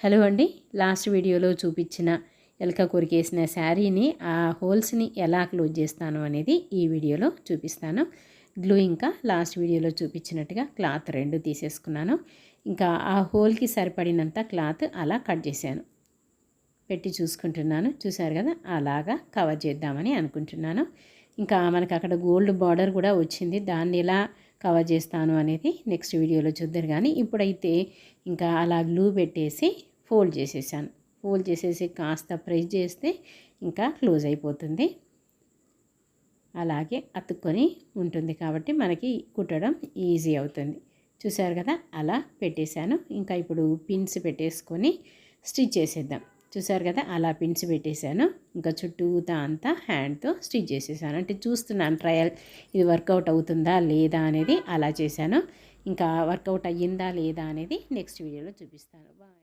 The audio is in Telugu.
హలో అండి. లాస్ట్ వీడియోలో చూపించిన ఎలక కొరికేసిన శారీని ఆ హోల్స్ని ఎలా క్లోజ్ చేస్తాను అనేది ఈ వీడియోలో చూపిస్తాను. గ్లూ ఇంకా లాస్ట్ వీడియోలో చూపించినట్టుగా క్లాత్ రెండు తీసేసుకున్నాను. ఇంకా ఆ హోల్కి సరిపడినంత క్లాత్ అలా కట్ చేశాను. పెట్టి చూసుకుంటున్నాను. చూసారు కదా? అలాగా కవర్ చేద్దామని అనుకుంటున్నాను. ఇంకా మనకు అక్కడ గోల్డ్ బార్డర్ కూడా వచ్చింది. దాన్ని ఎలా కవర్ చేస్తాను అనేది నెక్స్ట్ వీడియోలో చూద్దరు కానీ ఇప్పుడైతే ఇంకా అలా గ్లూ పెట్టేసి ఫోల్డ్ చేసేసాను. ఫోల్డ్ చేసేసి కాస్త ప్రెస్ చేస్తే ఇంకా క్లోజ్ అయిపోతుంది. అలాగే అతుక్కొని ఉంటుంది కాబట్టి మనకి కుట్టడం ఈజీ అవుతుంది. చూసారు కదా? అలా పెట్టేశాను. ఇంకా ఇప్పుడు పిన్స్ పెట్టేసుకొని స్టిచ్ చేసేద్దాం. చూసారు కదా? అలా పిన్స్ పెట్టేశాను. ఇంకా చుట్టూతా అంతా హ్యాండ్తో స్టిచ్ చేసేసాను. అంటే చూస్తున్నాను ట్రయల్ ఇది వర్కౌట్ అవుతుందా లేదా అనేది అలా చేశాను. ఇంకా వర్కౌట్ అయ్యిందా లేదా అనేది నెక్స్ట్ వీడియోలో చూపిస్తాను. బాయ్.